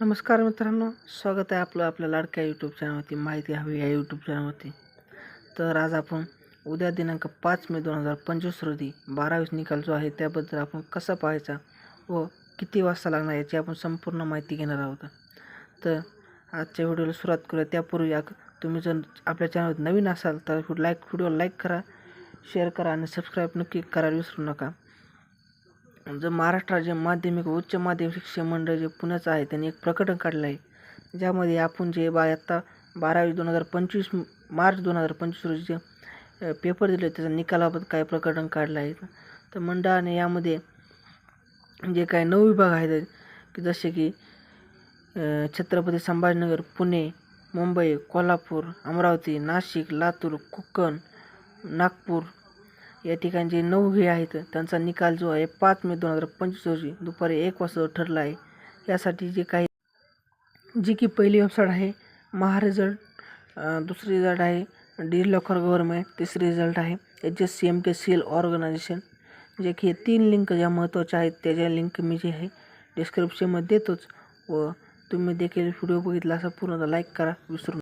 नमस्कार मित्रांनो स्वागत आहे आपलं आपल्या लाडक्या यूट्यूब चॅनलवरती माहिती हवी या यूट्यूब चॅनलवरती तर आज आपण उद्या दिनांक पाच मे दोन हजार पंचवीस रोजी बारावीस निकाल जो आहे त्याबद्दल आपण कसा पाहायचा व किती वाजता लागणार याची आपण संपूर्ण माहिती घेणार आहोत. तर आजच्या व्हिडिओला सुरुवात करूया. त्यापूर्वी या तुम्ही जर आपल्या चॅनलवर नवीन असाल तर लाईक व्हिडिओ लाईक करा शेअर करा आणि सबस्क्राईब नक्की करायला विसरू नका. म्हणजे जर महाराष्ट्र राज्य माध्यमिक व उच्च माध्यमिक शिक्षण मंडळ जे पुण्याचं आहे त्यांनी एक प्रकटन काढलं आहे. ज्यामध्ये आपण जे बा आत्ता बारावी दोन हजार पंचवीस मार्च दोन हजार पंचवीस रोजी जे पेपर दिले त्याचा निकालाबद्दल काय प्रकटन काढलं आहे. तर मंडळाने यामध्ये जे काही नऊ विभाग आहेत की जसे की छत्रपती संभाजीनगर पुणे मुंबई कोल्हापूर अमरावती नाशिक लातूर कोकण नागपूर या ठिकाणी जे नऊ हे आहेत त्यांचा निकाल जो आहे पाच मे दोन हजार पंचवीस रोजी दुपारी एक वाजता ठरला आहे. यासाठी जे काही जी की पहिली वेबसाईट आहे महारिझल्ट दुसरी रिझल्ट आहे डी लॉकर गव्हर्मेंट तिसरी रिझल्ट आहे H S C M K C L organisation जे की हे तीन लिंक ज्या महत्त्वाच्या आहेत त्याच्या लिंक मी जे आहे डिस्क्रिप्शनमध्ये देतोच. व तुम्ही देखील व्हिडिओ बघितला असा पूर्ण लाईक करा विसरू